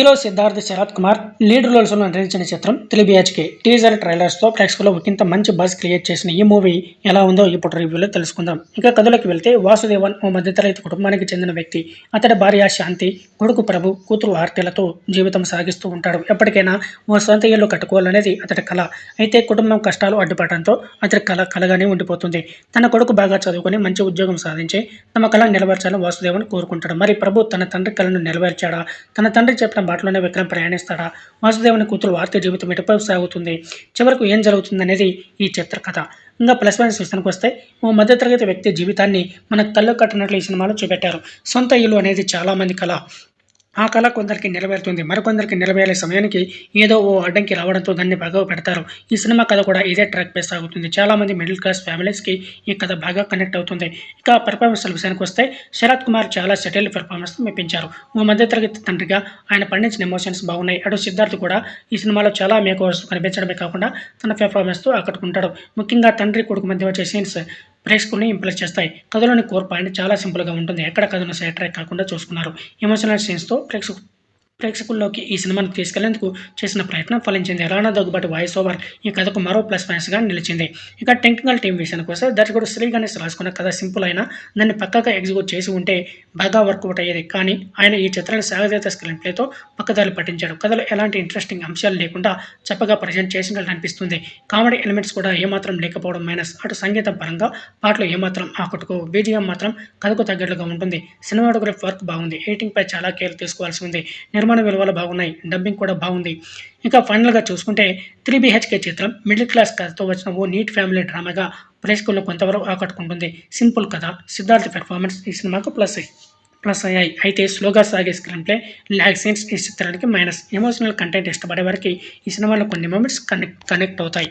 Hero Siddharth Sarath Kumar lead రోల్స్లో నటించిన చిత్రం త్రిబిహెచ్కే. టీజర్ ట్రైలర్స్తో ప్రేక్షకులు ఒకంత మంచి బజ్ క్రియేట్ చేసిన ఈ మూవీ ఎలా ఉందో ఇప్పుడు రివ్యూలో తెలుసుకుందాం. ఇక కథలోకి వెళ్తే వాసుదేవన్ ఓ మధ్యతరగతి కుటుంబానికి చెందిన వ్యక్తి. అతడి భార్య శాంతి కొడుకు ప్రభు కూతురు ఆర్తిలతో జీవితం సాగిస్తూ ఉంటాడు. ఎప్పటికైనా ఓ సొంత ఇల్లు కట్టుకోవాలనేది అతడి కళ అయితే కుటుంబం కష్టాలు అడ్డుపడటంతో అతడి కళ కలగానే ఉండిపోతుంది. తన కొడుకు బాగా చదువుకొని మంచి ఉద్యోగం సాధించి తమ కళ నెరవేర్చాలని వాసుదేవన్ కోరుకుంటాడు. మరి ప్రభు తన తండ్రి కళను నెరవేర్చాడా? తన తండ్రి చెప్పిన బాటలోనే విక్రమ్ ప్రయాణిస్తాడా? వాసుదేవుని కూతురు వార్త జీవితం ఎటుపై సాగుతుంది? చివరకు ఏం జరుగుతుంది అనేది ఈ చిత్రకథ. ఇంకా ప్లస్ పాయింట్స్ విషయానికి వస్తే ఓ మధ్యతరగతి వ్యక్తి జీవితాన్ని మన కళ్ళు కట్టినట్లు ఈ సినిమాలో చూపెట్టారు. సొంత ఇల్లు అనేది చాలామంది కళ ఆ కళ కొందరికి నెరవేరుతుంది. మరికొందరికి నెరవేరే సమయానికి ఏదో ఓ అడ్డంకి రావడంతో దాన్ని బాగా పెడతారు. ఈ సినిమా కథ కూడా ఇదే ట్రాక్ పై సాగుతుంది. చాలామంది మిడిల్ క్లాస్ ఫ్యామిలీస్కి ఈ కథ బాగా కనెక్ట్ అవుతుంది. ఇక పెర్ఫార్మెన్స్ విషయానికి వస్తే శరత్ కుమార్ చాలా సెటిల్ పెర్ఫార్మెన్స్ మెప్పించారు. ఓ మధ్యతరగతి తండ్రిగా ఆయన పండించిన ఎమోషన్స్ బాగున్నాయి. అటు సిద్ధార్థ్ కూడా ఈ సినిమాలో చాలా మేకోవర్స్ కనిపించడమే కాకుండా తన పెర్ఫార్మెన్స్తో ఆకట్టుకుంటాడు. ముఖ్యంగా తండ్రి కొడుకు మధ్య వచ్చే సీన్స్ ప్రేక్షకుల్ని ఇంప్రెస్ చేస్తాయి. కథలోని కోర్ పాయింట్ చాలా సింపుల్గా ఉంటుంది. ఎక్కడ కథను సైడ్ కాకుండా చూసుకున్నారు. ఎమోషనల్ సీన్స్తో ప్రేక్షకు ప్రేక్షకుల్లోకి ఈ సినిమాను తీసుకెళ్ళేందుకు చేసిన ప్రయత్నం ఫలించింది. రాణా దగ్గుబాటి వాయిస్ ఓవర్ ఈ కథకు మరో ప్లస్గా నిలిచింది. ఇక టెక్నికల్ టీం విషయానికి వస్తే దర్శకుడు శ్రీ గణేష్ రాసుకున్న కథ సింపుల్ అయినా దాన్ని పక్కగా ఎగ్జిక్యూట్ చేసి ఉంటే బాగా వర్కౌట్ అయ్యేది. కానీ ఆయన ఈ చిత్రాన్ని సాగతీత స్క్రీన్ ప్లేతో పక్కదారి పట్టించాడు. కథలో ఎలాంటి ఇంట్రెస్టింగ్ అంశాలు లేకుండా చక్కగా ప్రజెంట్ చేసినట్లు అనిపిస్తుంది కామెడీ ఎలిమెంట్స్ కూడా ఏమాత్రం లేకపోవడం మైనస్ అటు సంగీతం పరంగా పాటలు ఏమాత్రం ఆకట్టుకో బీజిఎం మాత్రం కథకు తగ్గట్లుగా ఉంటుంది. సినిమాటోగ్రఫీ వర్క్ బాగుంది. ఎయిటింగ్ పై చాలా కేర్ తీసుకోవాల్సి ఉంది. నిర్మాణ విలువలు బాగున్నాయి. డబ్బింగ్ కూడా బాగుంది. ఇంకా ఫైనల్గా చూసుకుంటే త్రీ బిహెచ్కే చిత్రం మిడిల్ క్లాస్ కథతో వచ్చిన ఓ నీట్ ఫ్యామిలీ డ్రామాగా ప్రేక్షకులను కొంతవరకు ఆకట్టుకుంటుంది. సింపుల్ కథ సిద్ధార్థ పెర్ఫార్మెన్స్ ఈ సినిమాకు ప్లస్ ప్లస్ అయ్యాయి. అయితే స్లోగా సాగే స్క్రీన్ ప్లే ల్యాగ్ సీన్స్ ఈ చిత్రానికి మైనస్ ఎమోషనల్ కంటెంట్ ఇష్టపడే వారికి ఈ సినిమాలో కొన్ని మూమెంట్స్ కనెక్ట్ కనెక్ట్ అవుతాయి.